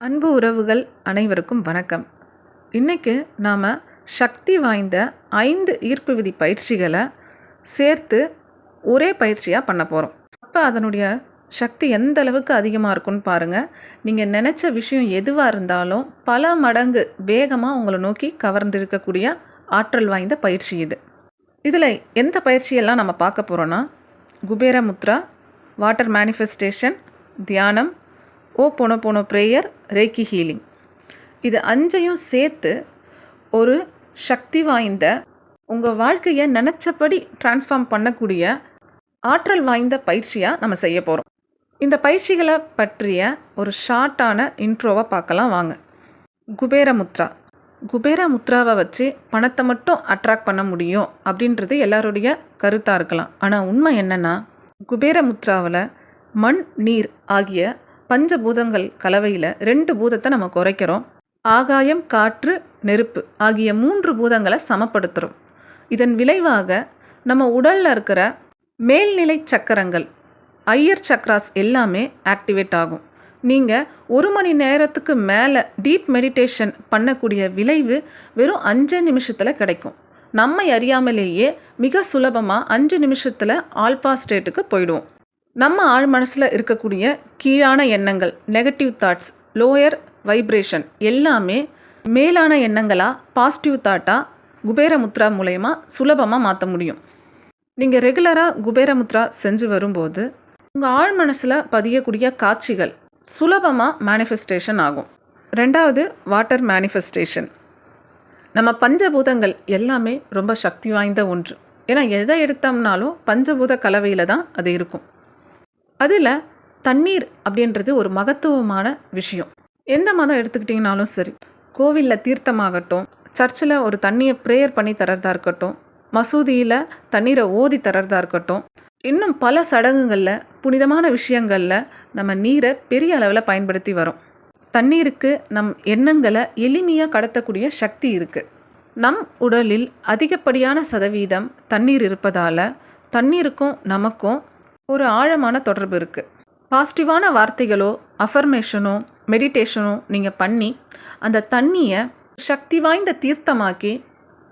அன்பு உறவுகள் அனைவருக்கும் வணக்கம். இன்றைக்கு நாம் சக்தி வாய்ந்த ஐந்து ஈர்ப்பு விதி பயிற்சிகளை சேர்த்து ஒரே பயிற்சியாக பண்ண போகிறோம் அப்போ அதனுடைய சக்தி எந்த அளவுக்கு அதிகமாக இருக்கும்னு பாருங்கள் நீங்கள் நினச்ச விஷயம் எதுவாக இருந்தாலும் பல மடங்கு வேகமாக உங்களை நோக்கி கவர்ந்திருக்கக்கூடிய ஆற்றல் வாய்ந்த பயிற்சி இது. இதில் எந்த பயிற்சியெல்லாம் நம்ம பார்க்க போகிறோன்னா குபேர முத்ரா வாட்டர் மேனிஃபெஸ்டேஷன் தியானம் ஓ போன போன ப்ரேயர் ரேக்கி ஹீலிங் இது அஞ்சையும் சேர்த்து ஒரு சக்தி வாய்ந்த உங்கள் வாழ்க்கையை நினச்சபடி ட்ரான்ஸ்ஃபார்ம் பண்ணக்கூடிய ஆற்றல் வாய்ந்த பயிற்சியாக நம்ம செய்ய போகிறோம் இந்த பயிற்சிகளை பற்றிய ஒரு ஷார்ட்டான இன்ட்ரோவை பார்க்கலாம் வாங்க. குபேர முத்ரா குபேர முத்ராவை வச்சு பணத்தை மட்டும் அட்ராக்ட் பண்ண முடியும் அப்படின்றது எல்லாருடைய கருத்தாக இருக்கலாம். ஆனால் உண்மை என்னென்னா குபேர முத்ராவில் மண் நீர் ஆகிய பஞ்சபூதங்கள் கலவையில் ரெண்டு பூதத்தை நம்ம குறைக்கிறோம். ஆகாயம் காற்று நெருப்பு ஆகிய மூன்று பூதங்களை சமப்படுத்துகிறோம் இதன் விளைவாக நம்ம உடலில் இருக்கிற மேல்நிலை சக்கரங்கள் ஐயர் சக்ராஸ் எல்லாமே ஆக்டிவேட் ஆகும். நீங்கள் ஒரு மணி நேரத்துக்கு மேலே டீப் மெடிடேஷன் பண்ணக்கூடிய விளைவு வெறும் அஞ்சு நிமிஷத்தில் கிடைக்கும். நம்மை அறியாமலேயே மிக சுலபமாக அஞ்சு நிமிஷத்தில் ஆல்பா ஸ்டேட்டுக்கு போயிடுவோம். நம்ம ஆழ் மனசில் இருக்கக்கூடிய கீழான எண்ணங்கள் நெகட்டிவ் தாட்ஸ் லோயர் வைப்ரேஷன் எல்லாமே மேலான எண்ணங்களாக பாசிட்டிவ் தாட்டாக குபேரமுத்ரா மூலயமா சுலபமாக மாற்ற முடியும். நீங்கள் ரெகுலராக குபேரமுத்ரா செஞ்சு வரும்போது உங்கள் ஆழ் மனசில் பதியக்கூடிய காட்சிகள் சுலபமாக மேனிஃபெஸ்டேஷன் ஆகும். ரெண்டாவது வாட்டர் மேனிஃபெஸ்டேஷன் நம்ம பஞ்சபூதங்கள் எல்லாமே ரொம்ப சக்தி வாய்ந்த ஒன்று. ஏன்னா எதை எடுத்தோம்னாலும் பஞ்சபூத கலவையில் தான் அது இருக்கும். அதில் தண்ணீர் அப்படின்றது ஒரு மகத்துவமான விஷயம். எந்த மதம் எடுத்துக்கிட்டிங்கனாலும் சரி கோவிலில் தீர்த்தமாகட்டும் சர்ச்சில் ஒரு தண்ணியை ப்ரேயர் பண்ணி தரதா இருக்கட்டும் மசூதியில் தண்ணீரை ஓதி தரதா இருக்கட்டும் இன்னும் பல சடங்குகளில் புனிதமான விஷயங்களில் நம்ம நீரை பெரிய அளவில் பயன்படுத்தி வரோம். தண்ணீருக்கு நம் எண்ணங்களை எளிமையாக கடத்தக்கூடிய சக்தி இருக்குது நம் உடலில் அதிகப்படியான சதவீதம் தண்ணீர் இருப்பதால் தண்ணீருக்கும் நமக்கும் ஒரு ஆழமான தொடர்பு இருக்குது பாசிட்டிவான வார்த்தைகளோ அஃபர்மேஷனோ மெடிடேஷனோ நீங்கள் பண்ணி அந்த தண்ணியை சக்தி வாய்ந்த தீர்த்தமாக்கி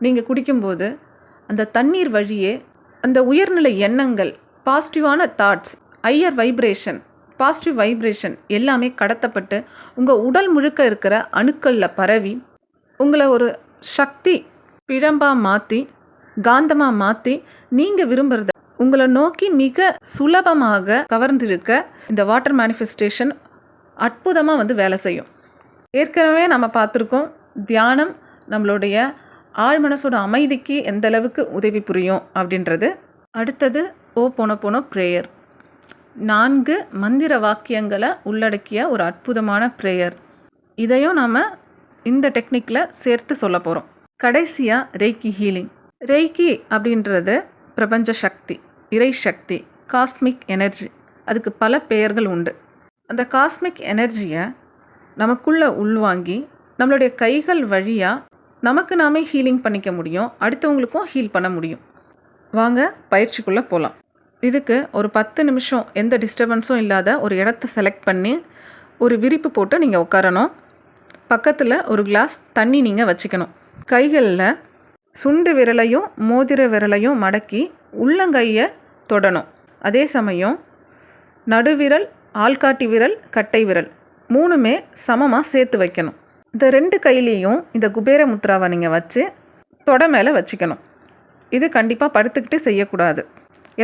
நீங்கள் குடிக்கும்போது அந்த தண்ணீர் வழியே அந்த உயர்நிலை எண்ணங்கள் பாசிட்டிவான thoughts higher vibration positive vibration எல்லாமே கடத்தப்பட்டு உங்கள் உடல் முழுக்க இருக்கிற அணுக்களில் பரவி உங்களை ஒரு சக்தி பிழம்பாக மாற்றி காந்தமாக மாற்றி நீங்கள் விரும்புகிறத உங்களை நோக்கி மிக சுலபமாக கவர்ந்திருக்க இந்த வாட்டர் மேனிஃபெஸ்டேஷன் அற்புதமாக வந்து வேலை செய்யும். ஏற்கனவே நம்ம பார்த்துருக்கோம் தியானம் நம்மளுடைய ஆழ் மனசோட அமைதிக்கு எந்த அளவுக்கு உதவி புரியும் அப்படின்றது. அடுத்தது ஓ போன போன ப்ரேயர் நான்கு மந்திர வாக்கியங்களை உள்ளடக்கிய ஒரு அற்புதமான ப்ரேயர் இதையும் நாம் இந்த டெக்னிக்கில் சேர்த்து சொல்ல போகிறோம் கடைசியாக ரெய்கி ஹீலிங் ரெய்கி அப்படின்றது பிரபஞ்ச சக்தி. இறை சக்தி காஸ்மிக் எனர்ஜி அதுக்கு பல பெயர்கள் உண்டு. அந்த காஸ்மிக் எனர்ஜியை நமக்குள்ளே உள்வாங்கி நம்மளுடைய கைகள் வழியாக நமக்கு நாமே ஹீலிங் பண்ணிக்க முடியும் அடுத்தவங்களுக்கும் ஹீல் பண்ண முடியும். வாங்க பயிற்சிக்குள்ளே போகலாம் இதுக்கு ஒரு பத்து நிமிஷம் எந்த டிஸ்டர்பன்ஸும் இல்லாத ஒரு இடத்த செலக்ட் பண்ணி ஒரு விரிப்பு போட்டு நீங்கள் உட்காரணும். பக்கத்தில் ஒரு கிளாஸ் தண்ணி நீங்கள் வச்சுக்கணும். கைகளில் சுண்டு விரலையும் மோதிர விரலையும் மடக்கி உள்ளங்கையை தொடணும். அதே சமயம் நடுவிரல் ஆள்காட்டி விரல் கட்டை விரல் மூணுமே சமமாக சேர்த்து வைக்கணும். இந்த ரெண்டு கையிலையும் இந்த குபேர முத்ராவை நீங்கள் வச்சு தொட மேலே வச்சுக்கணும். இது கண்டிப்பாக படுத்துக்கிட்டு செய்யக்கூடாது.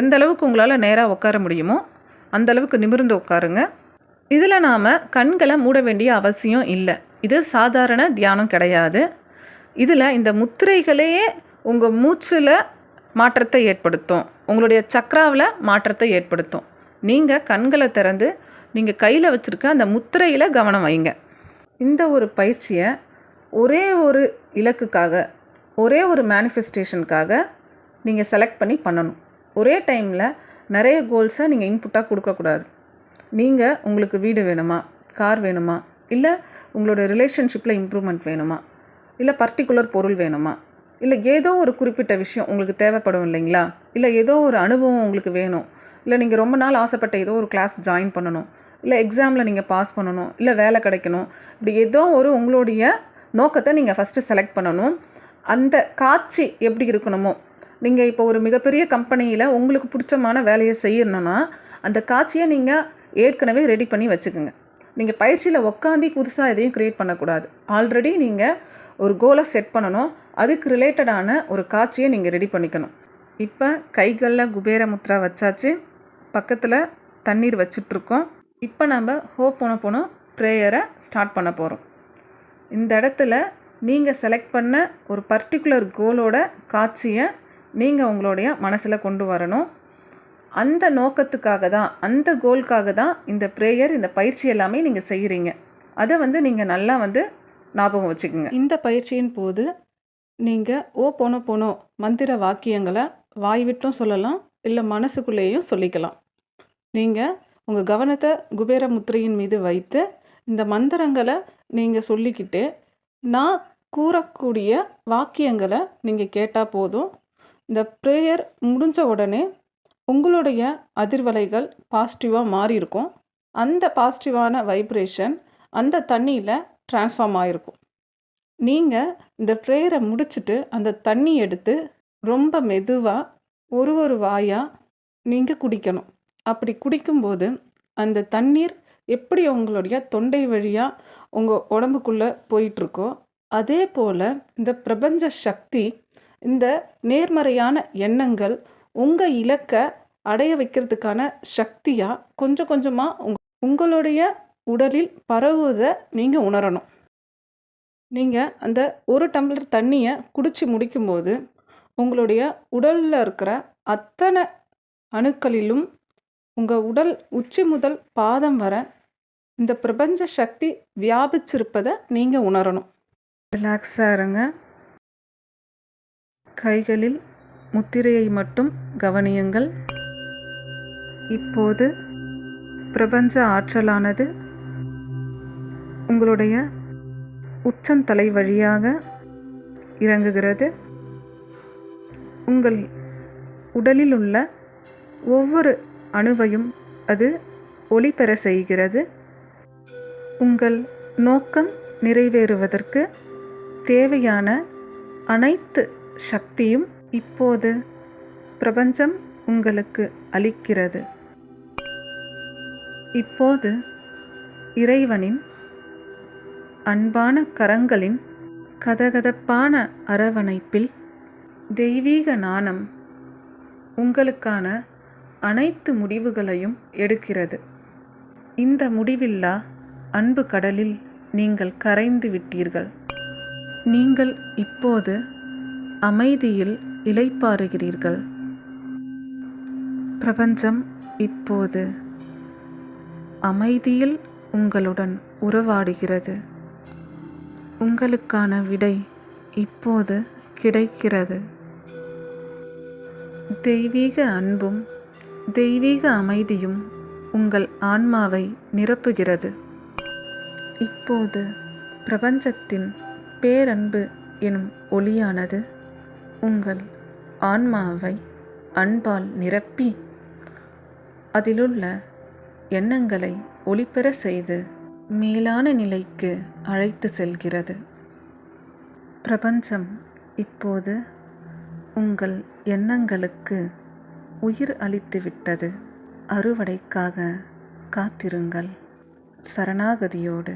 எந்த அளவுக்கு உங்களால் நேராக உட்கார முடியுமோ அந்தளவுக்கு நிமிர்ந்து உட்காருங்க. இதில் நாம் கண்களை மூட வேண்டிய அவசியம் இல்லை. இது சாதாரண தியானம் கிடையாது. இதில் இந்த முத்திரைகளையே உங்கள் மூச்சில் மாற்றத்தை ஏற்படுத்தும். உங்களுடைய சக்ராவில் மாற்றத்தை ஏற்படுத்தும். நீங்கள் கண்களை திறந்து நீங்கள் கையில் வச்சுருக்க அந்த முத்திரையில் கவனம் வைங்க. இந்த ஒரு பயிற்சியை ஒரே ஒரு இலக்குக்காக ஒரே ஒரு மேனிஃபெஸ்டேஷனுக்காக நீங்கள் செலக்ட் பண்ணி பண்ணணும். ஒரே டைமில் நிறைய கோல்ஸை நீங்கள் இன்புட்டாக கொடுக்கக்கூடாது நீங்கள் உங்களுக்கு வீடு வேணுமா? கார் வேணுமா? இல்லை உங்களோட ரிலேஷன்ஷிப்பில் இம்ப்ரூவ்மெண்ட் வேணுமா? இல்லை பர்டிகுலர் பொருள் வேணுமா? இல்லை ஏதோ ஒரு குறிப்பிட்ட விஷயம் உங்களுக்கு தேவைப்படும் இல்லைங்களா? இல்லை ஏதோ ஒரு அனுபவம் உங்களுக்கு வேணும். இல்லை நீங்கள் ரொம்ப நாள் ஆசைப்பட்ட ஏதோ ஒரு கிளாஸ் ஜாயின் பண்ணணும். இல்லை எக்ஸாமில் நீங்கள் பாஸ் பண்ணணும். இல்லை வேலை கிடைக்கணும். இப்படி ஏதோ ஒரு உங்களுடைய நோக்கத்தை நீங்கள் ஃபஸ்ட்டு செலக்ட் பண்ணணும். அந்த காட்சி எப்படி இருக்கணுமோ நீங்கள் இப்போ ஒரு மிகப்பெரிய கம்பெனியில் உங்களுக்கு பிடிச்சமான வேலையை செய்யணும்னா அந்த காட்சியை நீங்கள் ஏற்கனவே ரெடி பண்ணி வச்சுக்கோங்க. நீங்கள் பயிற்சியில் உட்காந்து புதுசாக எதையும் க்ரியேட் பண்ணக்கூடாது. ஆல்ரெடி நீங்கள் ஒரு கோலை செட் பண்ணணும். அதுக்கு ரிலேட்டடான ஒரு காட்சியை நீங்கள் ரெடி பண்ணிக்கணும். இப்போ கைகளில் குபேர முத்ரா வச்சாச்சு. பக்கத்தில் தண்ணீர் வச்சிட்ருக்கோம் இப்போ நம்ம ஹோ போன போனோம் ப்ரேயரை ஸ்டார்ட் பண்ண போகிறோம் இந்த இடத்துல நீங்கள் செலக்ட் பண்ண ஒரு பர்டிகுலர் கோலோட காட்சியை நீங்கள் உங்களுடைய மனசில் கொண்டு வரணும். அந்த நோக்கத்துக்காக தான் அந்த கோலுக்காக தான் இந்த ப்ரேயர் இந்த பயிற்சி எல்லாமே நீங்கள் செய்கிறீங்க அதை வந்து நீங்கள் நல்லா வந்து ஞாபகம் வச்சுக்கோங்க. இந்த பயிற்சியின் போது நீங்கள் ஓ போனோ போனோ மந்திர வாக்கியங்களை வாய் விட்டும் சொல்லலாம் இல்லை மனசுக்குள்ளேயும் சொல்லிக்கலாம். நீங்கள் உங்கள் கவனத்தை குபேர முத்திரையின் மீது வைத்து இந்த மந்திரங்களை நீங்கள் சொல்லிக்கிட்டு நான் கூறக்கூடிய வாக்கியங்களை நீங்கள் கேட்டால் போதும். இந்த ப்ரேயர் முடிஞ்ச உடனே உங்களுடைய அதிர்வலைகள் பாசிட்டிவாக மாறி இருக்கும் அந்த பாசிட்டிவான வைப்ரேஷன் அந்த தண்ணியில் ட்ரான்ஸ்ஃபார்ம் ஆகிருக்கும் நீங்கள் இந்த ப்ரேயரை முடிச்சுட்டு அந்த தண்ணி எடுத்து ரொம்ப மெதுவாக ஒரு ஒரு வாயாக நீங்கள் குடிக்கணும். அப்படி குடிக்கும்போது அந்த தண்ணீர் எப்படி உங்களுடைய தொண்டை வழியாக உங்கள் உடம்புக்குள்ளே போயிட்டுருக்கோ அதே போல் இந்த பிரபஞ்ச சக்தி இந்த நேர்மறையான எண்ணங்கள் உங்கள் இலக்கை அடைய வைக்கிறதுக்கான சக்தியாக கொஞ்சம் கொஞ்சமாக உங் உங்களுடைய உடலில் பரவுவதை நீங்கள் உணரணும். நீங்கள் அந்த ஒரு டம்ளர் தண்ணியை குடித்து முடிக்கும்போது உங்களுடைய உடலில் இருக்கிற அத்தனை அணுக்களிலும் உங்கள் உடல் உச்சி முதல் பாதம் வர இந்த பிரபஞ்ச சக்தி வியாபிச்சிருப்பதை நீங்கள் உணரணும். ரிலாக்ஸாக இருங்க. கைகளில் முத்திரையை மட்டும் கவனியுங்கள். இப்போது பிரபஞ்ச ஆற்றலானது உங்களுடைய உச்சந்தலை வழியாக இறங்குகிறது. உங்கள் உடலில் உள்ள ஒவ்வொரு அணுவையும் அது ஒளிபெற செய்கிறது. உங்கள் நோக்கம் நிறைவேறுவதற்கு தேவையான அனைத்து சக்தியும் இப்போது பிரபஞ்சம் உங்களுக்கு அளிக்கிறது. இப்போது இறைவனின் அன்பான கரங்களின் கதகதப்பான அரவணைப்பில் தெய்வீக நாணம் உங்களுக்கான அனைத்து முடிவுகளையும் எடுக்கிறது. இந்த முடிவில்லா அன்பு கடலில் நீங்கள் கரைந்து விட்டீர்கள். நீங்கள் இப்போது அமைதியில் இலைப்பாறுகிறீர்கள் பிரபஞ்சம் இப்போது அமைதியில் உங்களுடன் உறவாடுகிறது. உங்களுக்கான விடை இப்போது கிடைக்கிறது. தெய்வீக அன்பும் தெய்வீக அமைதியும் உங்கள் ஆன்மாவை நிரப்புகிறது. இப்போது பிரபஞ்சத்தின் பேரன்பு எனும் ஒளியானது உங்கள் ஆன்மாவை அன்பால் நிரப்பி அதிலுள்ள எண்ணங்களை ஒளிபெற செய்து மேலான நிலைக்கு அழைத்து செல்கிறது. பிரபஞ்சம் இப்போது உங்கள் எண்ணங்களுக்கு உயிர் அளித்துவிட்டது. அறுவடைக்காக காத்திருங்கள். சரணாகதியோடு.